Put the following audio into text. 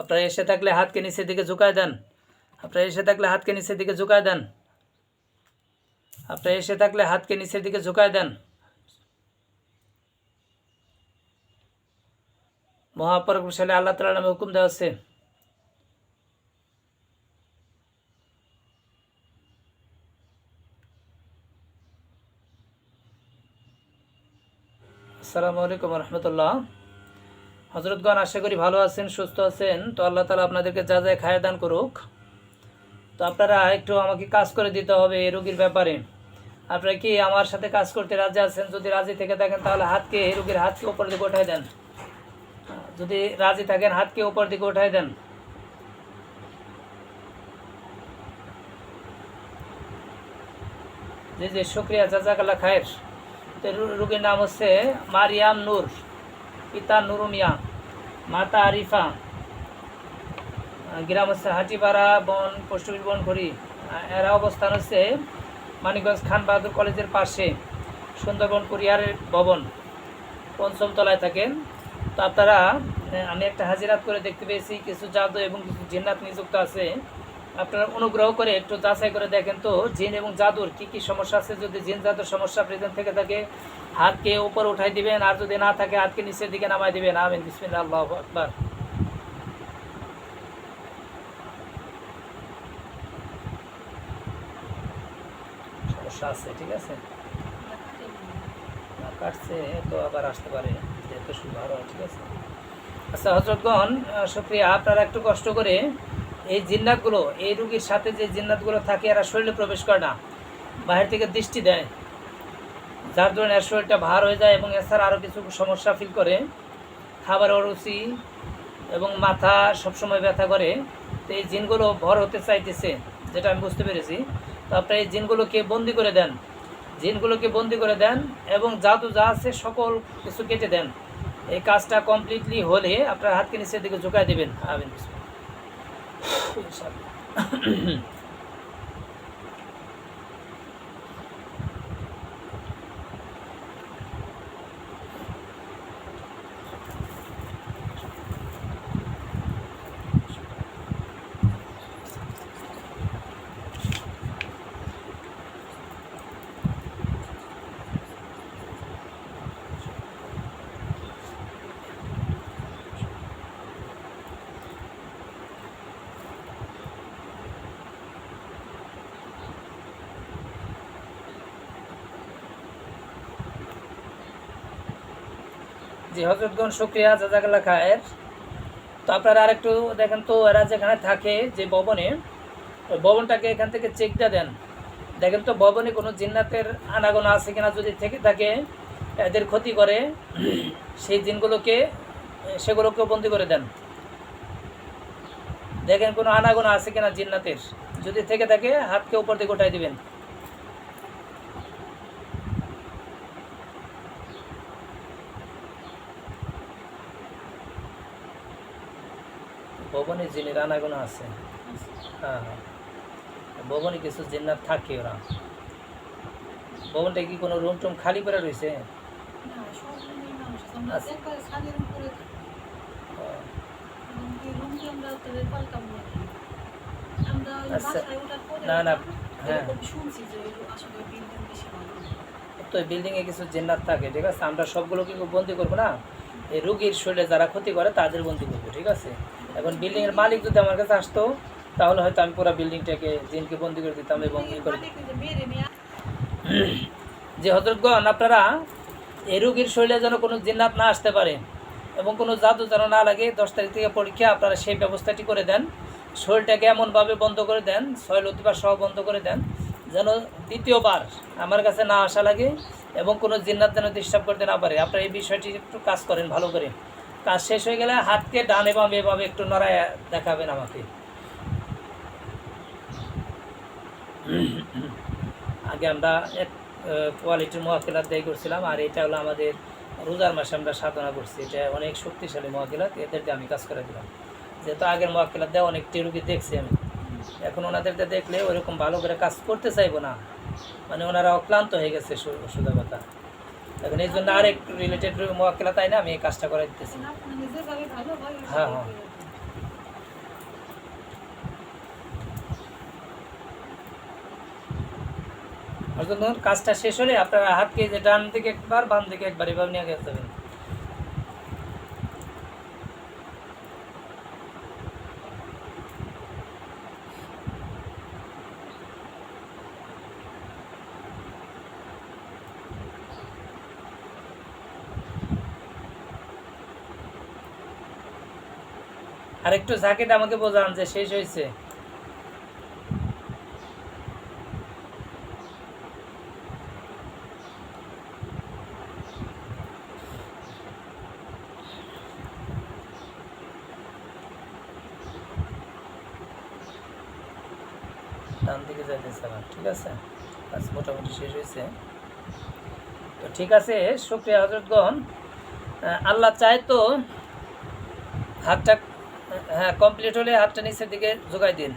আপনারা এসে থাকলে হাতকে নিচের দিকে ঝুঁকায় দেন। আপনারা এসে থাকলে হাতকে নিচের দিকে ঝুঁকায় দেন। আপনারা এসে থাকলে হাতকে নিচের দিকে ঝুঁকায় দেন। মহাপরকুশালী আল্লাহ তালা নামে হুকুম দেওয়া আছে। আসসালামু আলাইকুম রহমতুল্লাহ। হজরতগণ আশা করি ভালো আছেন, সুস্থ আছেন। তো আল্লাহ তালা আপনাদেরকে যা যা খায় দান করুক। তো আপনারা একটু আমাকে কাজ করে দিতে হবে এই রোগীর ব্যাপারে। আপনারা কি আমার সাথে কাজ করতে রাজি আছেন? যদি রাজি থেকে থাকেন, তাহলে হাতকে, এই রোগীর হাতকে ওপর দিকে উঠাই দেন। যদি রাজি থাকেন, হাতকে ওপর দিকে উঠাই দেন। জি জি, শুক্রিয়া জাজাকাল্লা খায়ের। তো রুগীর নাম হচ্ছে মারিয়াম নূর। পিতা নুরুমিয়া মাতা আরিফা গ্রাম হচ্ছে হাটিপাড়া বন পোস্ট বনখড়ি আহ, এরা অবস্থান হচ্ছে মানিকগঞ্জ খান বাহাদুর কলেজের পাশে সুন্দরবন কুরিয়ারের ভবন পঞ্চম তলায় থাকেন। তো আপনারা আমি একটা হাজিরাত করে দেখতে পেয়েছি কিছু জাদু এবং কিছু জিন্নাত নিযুক্ত আছে। আপনারা অনুগ্রহ করে একটু যাচাই করে দেখেন তো, জিন এবং জাদুর কি কি সমস্যা আছে? যদি জিন জাদুর সমস্যা প্রেজেন্ট থেকে থাকে, হাতকে উপর উঠাই দিবেন, আর যদি না থাকে, হাতকে নিচের দিকে নামাই দিবেন। আমিন, বিসমিল্লাহ, আল্লাহ আকবার। সমস্যা আছে, ঠিক আছে? কাটছে আবার আসতে পারে ঠিক আছে? আচ্ছা হজরতগণ শুক্রিয়া আপনারা একটু কষ্ট করে এই জিন্নাতগুলো, এই রুগীর সাথে যে জিন্নাতগুলো থাকে, এরা শরীরে প্রবেশ করে না। বাইরে থেকে দৃষ্টি দেয়। যার জন্য এর শরীরটা ভার হয়ে যায় এবং এছাড়া আরও কিছু সমস্যা ফিল করে। খাবার অরুচি এবং মাথা সবসময় ব্যথা করে। তো এই জিনগুলো ভর হতে চাইতেছে, যেটা আমি বুঝতে পেরেছি। তো আপনারা এই জিনগুলোকে বন্দি করে দেন। জিনগুলোকে বন্দি করে দেন এবং জাদু যা আছে সকল কিছু কেটে দেন। এই কাজটা কমপ্লিটলি হলে আপনার হাতকে নিচের দিকে ঝুঁকায় দেবেন। আমিন। 确实。জি হজরতগণ শুক্রিয়া জাজাকাল্লা খায়ের। তো আপনারা আরেকটু দেখেন তো, এরা যেখানে থাকে যে ভবনে, ওই ভবনটাকে এখান থেকে চেকটা দেন। দেখেন তো, ভবনে কোনো জিন্নাতের আনাগোনা আছে কিনা যদি থেকে থাকে, এদের ক্ষতি করে, সেই দিনগুলোকে, সেগুলোকেও বন্দি করে দেন। দেখেন কোনো আনাগোনা আছে কিনা জিন্নাতের। যদি থেকে থাকে, হাতকে উপর দিকে উঠাই দিবেন। ভবনে জিনের আনাগোনা আছে। হ্যাঁ হ্যাঁ। ভবনে কিছু জিন্নাত থাকে ওরা। ভবনটা কি কোনো রুম টুম খালি করে রয়েছে? আচ্ছা। আচ্ছা। না, না, হ্যাঁ। তো বিল্ডিংয়ে কিছু জিন্নাত থাকে ঠিক আছে? আমরা সবগুলো কিন্তু বন্দি করব না? এই রুগীর শরীরে যারা ক্ষতি করে তাদের বন্দি করব ঠিক আছে? এখন বিল্ডিংয়ের মালিক যদি আমার কাছে আসতো, তাহলে হয়তো আমি পুরো বিল্ডিংটাকে জিনকে বন্দি করে দিতাম এবং ই করে যে হজরতগণ, আপনারা এই রোগীর শরীরে যেন কোনো জিন্নাত না আসতে পারে এবং কোনো জাদু যেন না লাগে, দশ তারিখ থেকে পরীক্ষা, আপনারা সেই ব্যবস্থাটি করে দেন। শরীরটাকে এমনভাবে বন্ধ করে দেন, ছয় লতিবার সহ বন্ধ করে দেন, যেন দ্বিতীয়বার আমার কাছে না আসা লাগে এবং কোনো জিন্নাত যেন ডিস্টার্ব করতে না পারে। আপনারা এই বিষয়টি একটু কাজ করেন ভালো করে। কাজ শেষ হয়ে গেলে হাতকে ডানে বামে এভাবে একটু নড়ায় দেখাবেন আমাকে। আগে আমরা এক কোয়ালিটির মহাকিলাত দেয় করছিলাম, আর এটা হলো আমাদের রোজার মাসে আমরা সাধনা করছি। এটা অনেক শক্তিশালী মহাকিলাত এদেরকে আমি কাজ করে দিলাম। যেহেতু আগের মহাকিলাত দেয় অনেক টেরুকি দেখছি আমি। এখন ওনাদেরকে দেখলে ওইরকম ভালো করে কাজ করতে চাইব না। মানে ওনারা অক্লান্ত হয়ে গেছে সোজা এখন এই জন্য আর একটু রিলেটেড মোয়াক্কেলা তাই না? আমি এই কাজটা করে দিতেছি হ্যাঁ। হ্যাঁ কাজটা শেষ হলে আপনার হাতকে যে ডান দিকে একবার, বাম দিকে একবার, এভাবে নিয়ে গেতে হবে আর একটু জ্যাকেট আমাকে বোঝান যে শেষ হয়েছে। ডান যাইতেছে ঠিক আছে? মোটামুটি শেষ হয়েছে। তো ঠিক আছে আল্লাহ চায় তো হাতটা হ্যাঁ কমপ্লিট হলে হাতটা নিচের দিকে জোগাই দিন।